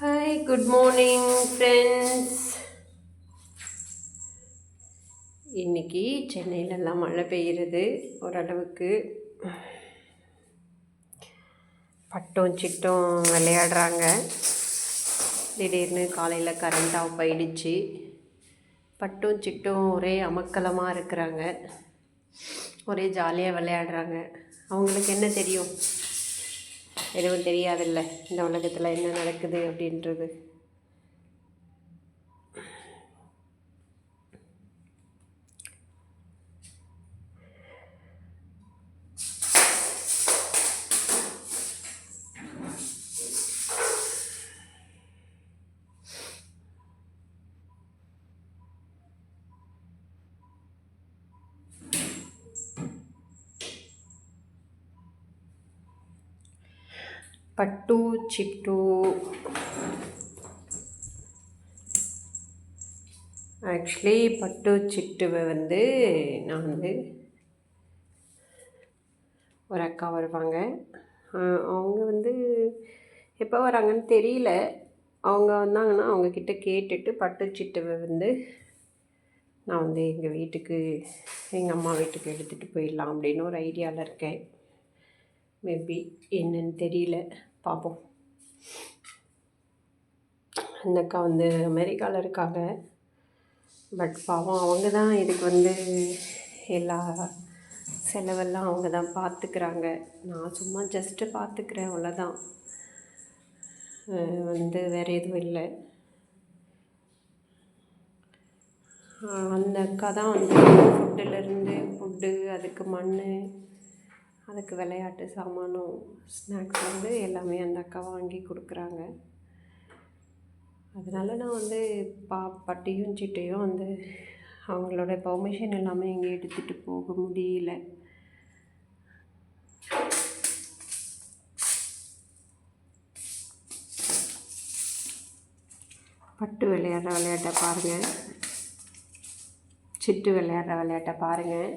Hi good morning friends இன்னைக்கு சென்னையிலலாம் மழை பெய்கிறது ஓரளவுக்கு பட்டும் சிட்டம் விளையாடுறாங்க. திடீர்னு காலையில் கரண்ட் ஆஃப் ஆயிடுச்சு. பட்டும் சிட்டும் ஒரே அமக்கலமாக இருக்கிறாங்க. ஒரே ஜாலியாக விளையாடுறாங்க. அவங்களுக்கு என்ன தெரியும்? எதுவும் தெரியாதில்ல. இந்த உலகத்தில் என்ன நடக்குது அப்படின்றது. பட்டு சிட்டு ஆக்சுவலி பட்டு சிட்டுவை வந்து நான் வந்து ஒரு அக்கா வருவாங்க. அவங்க வந்து எப்போ வராங்கன்னு தெரியல. அவங்க வந்தாங்கன்னா அவங்கக்கிட்ட கேட்டுட்டு பட்டு சிட்டுவை வந்து நான் வந்து எங்கள் வீட்டுக்கு எங்கள் அம்மா வீட்டுக்கு எடுத்துகிட்டு போயிடலாம் அப்படின்னு ஒரு ஐடியாவில் இருக்கேன். மேபி என்னன்னு தெரியல. பார்ப்போம் அந்த அக்கா வந்து அமெரிக்காவில் இருக்காங்க. பட் பாவம் அவங்க தான் இதுக்கு வந்து எல்லா செலவெல்லாம் அவங்க தான் பார்த்துக்கிறாங்க நான் சும்மா ஜஸ்ட்டு பார்த்துக்கிறேன் அவ்வளோதான் வந்து வேறு எதுவும் இல்லை. அந்த அக்கா தான் வந்து ஃபுட்டுலேருந்து ஃபுட்டு அதுக்கு மண் அதுக்கு விளையாட்டு சாமானும் ஸ்நாக்ஸ் வந்து எல்லாமே அந்த அக்கா வாங்கி கொடுக்குறாங்க. அதனால நான் வந்து பா பட்டியும் சிட்டையும் வந்து அவங்களோட பர்மிஷன் எல்லாமே இங்கே எடுத்துகிட்டு போக முடியல. பட்டு விளையாடுற விளையாட்டை பாருங்கள் சிட்டு விளையாடுற விளையாட்டை பாருங்கள்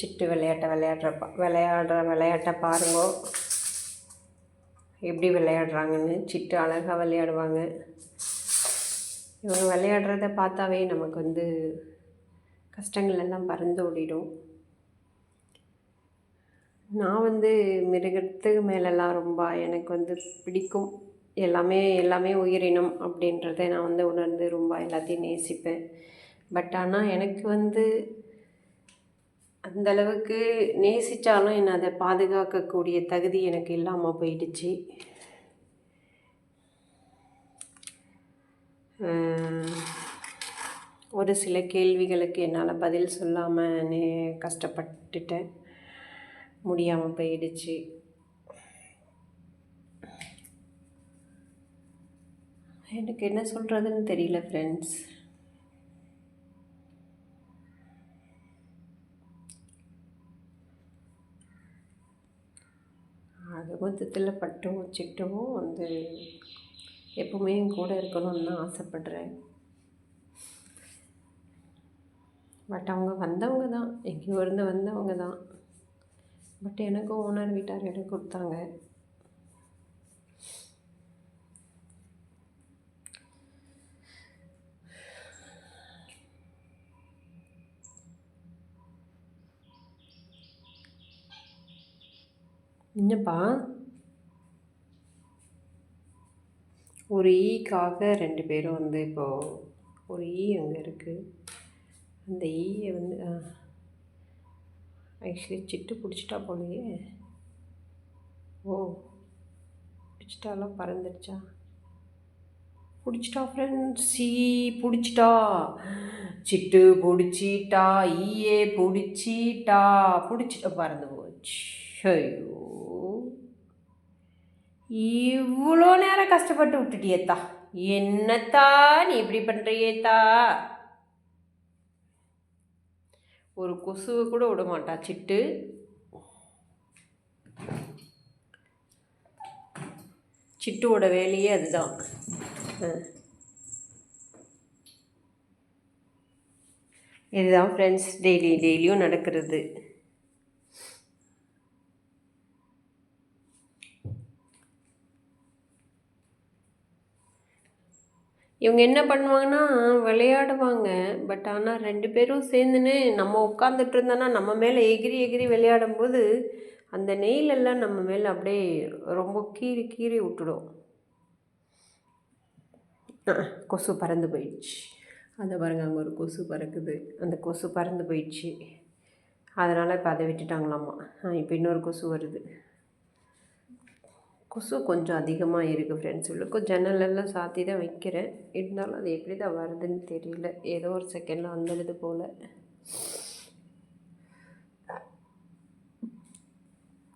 சிட்டு விளையாட்டை விளையாடுற பா விளையாடுற விளையாட்டை பாருங்க. எப்படி விளையாடுறாங்கன்னு சிட்டு அழகாக விளையாடுவாங்க. இவங்க விளையாடுறத பார்த்தாவே நமக்கு வந்து கஷ்டங்கள் எல்லாம் பறந்து ஓடிடும். நான் வந்து மிருகத்துக்கு மேலெல்லாம் ரொம்ப எனக்கு வந்து பிடிக்கும். எல்லாமே எல்லாமே உயிரினம் அப்படின்றத நான் வந்து உணர்ந்து ரொம்ப எல்லாத்தையும் நேசிப்பேன். பட் ஆனால் எனக்கு வந்து அந்த அளவுக்கு நேசித்தாலும் என்னை அதை பாதுகாக்கக்கூடிய தகுதி எனக்கு இல்லாமல் போயிடுச்சு. ஒரு சில கேள்விகளுக்கு என்னால் பதில் சொல்லாமல் நே கஷ்டப்பட்டுட்டேன். முடியாமல் போயிடுச்சு. எனக்கு என்ன சொல்கிறதுன்னு தெரியல ஃப்ரெண்ட்ஸ் அது மொத்தத்தில் பட்டும் சிட்டும் வந்து எப்பவுமே கூட இருக்கணும்னு தான் ஆசைப்பட்றேன். பட் அவங்க வந்தவங்க தான். எங்கேயோ இருந்து வந்தவங்க தான். பட் எனக்கும் ஓனர் வீட்டார் இடம் கொடுத்தாங்க. என்னப்பா? ஒரு e ஈக்காக ரெண்டு பேரும் வந்து இப்போது ஒரு e ஈ அங்கே இருக்குது அந்த e ஈயை வந்து ஆக்சுவலி சிட்டு பிடிச்சிட்டா போலையே. ஓ பிடிச்சிட்டாலாம் பறந்துடுச்சா? பிடிச்சிட்டா ஃப்ரெண்ட்ஸ் ஈ பிடிச்சிட்டா. சிட்டு பிடிச்சிட்டா ஈயே பிடிச்சிட்டா. பிடிச்சிட்டா பறந்து போச்சு. ஐயோ. இவ்வளோ நேரம் கஷ்டப்பட்டு விட்டுட்டியேத்தா என்னத்தா நீ இப்படி பண்ணுறியேத்தா ஒரு கொசுவை கூட விட மாட்டா சிட்டு. சிட்டுவோட வேலையே அதுதான். இதுதான் ஃப்ரெண்ட்ஸ் டெய்லி டெய்லியும் நடக்கிறது. இவங்க என்ன பண்ணுவாங்கன்னா விளையாடுவாங்க. பட் ஆனால் ரெண்டு பேரும் சேர்ந்துன்னு நம்ம உட்காந்துட்டு இருந்தோன்னா நம்ம மேலே எகிரி எகிரி விளையாடும்போது அந்த நெயிலெல்லாம் நம்ம மேலே அப்படியே ரொம்ப கீறி கீறி விட்டுடும். கொசு பறந்து போயிடுச்சு. அதை பாருங்க அங்கே ஒரு கொசு பறக்குது. அந்த கொசு பறந்து போயிடுச்சு. அதனால் இப்போ அதை விட்டுட்டாங்களாமா? இப்போ இன்னொரு கொசு வருது. கொசு கொஞ்சம் அதிகமாக இருக்குது ஃப்ரெண்ட்ஸ் உள்ளுக்கும் ஜன்னலெல்லாம் சாத்தி தான் வைக்கிறேன். இருந்தாலும் அது எப்படி தான் வருதுன்னு தெரியல. ஏதோ ஒரு செகண்டில் வந்துடுது போல்.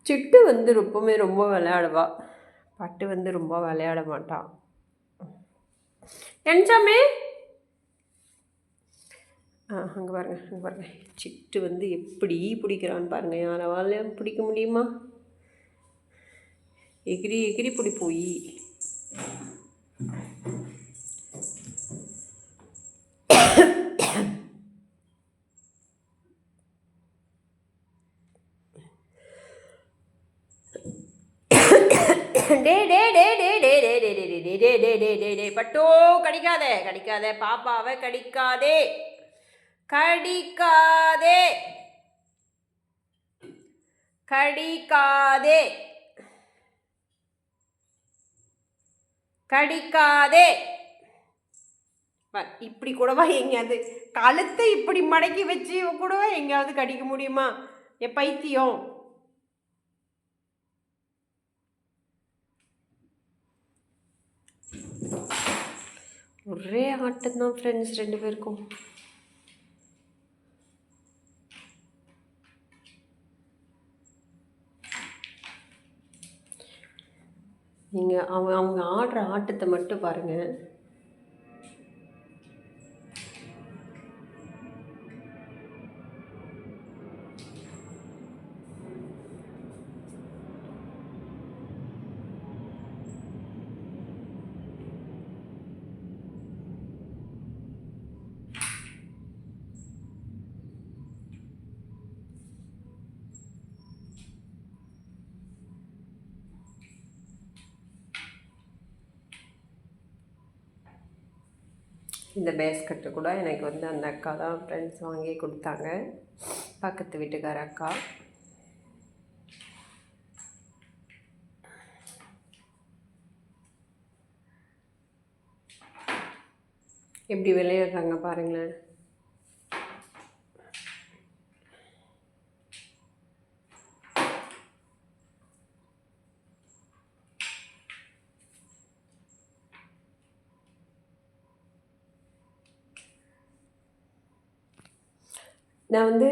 சிட்டு வந்து ரொம்பவுமே ரொம்ப விளையாடுவா. பட்டு வந்து ரொம்ப விளையாட மாட்டான் என்ஜாமே? அங்கே பாருங்க அங்கே பாருங்க. சிட்டு வந்து எப்படி பிடிக்கிறான்னு பாருங்க. யாராவால பிடிக்க முடியுமா? எகிரி எகிரி பிடி போய் டே டே டே டே டே டே டே டே டே டே டே டே டே டே பட்டோ கடிக்காத கடிக்காத பாப்பாவை கடிக்காதே கடிக்காதே கடிக்காதே கடிக்காதே. இப்படி கூடவா எங்கேயாவது கழுத்தை இப்படி மடக்கி வச்சு கூடவா எங்கேயாவது கடிக்க முடியுமா? என் பைத்தியம். ஒரே ஆட்டம் தான் ஃப்ரெண்ட்ஸ் ரெண்டு பேருக்கும். நீங்கள் அவங்க அவங்க ஆடுற ஆட்டத்தை மட்டும் பாருங்கள் இந்த பேஸ்கட்டு கூட எனக்கு வந்து அந்த அக்கா தான் ஃப்ரெண்ட்ஸ் வாங்கி கொடுத்தாங்க. பக்கத்து வீட்டுக்கார அக்கா. எப்படி விளையாடுறாங்க பாருங்களேன். நான் வந்து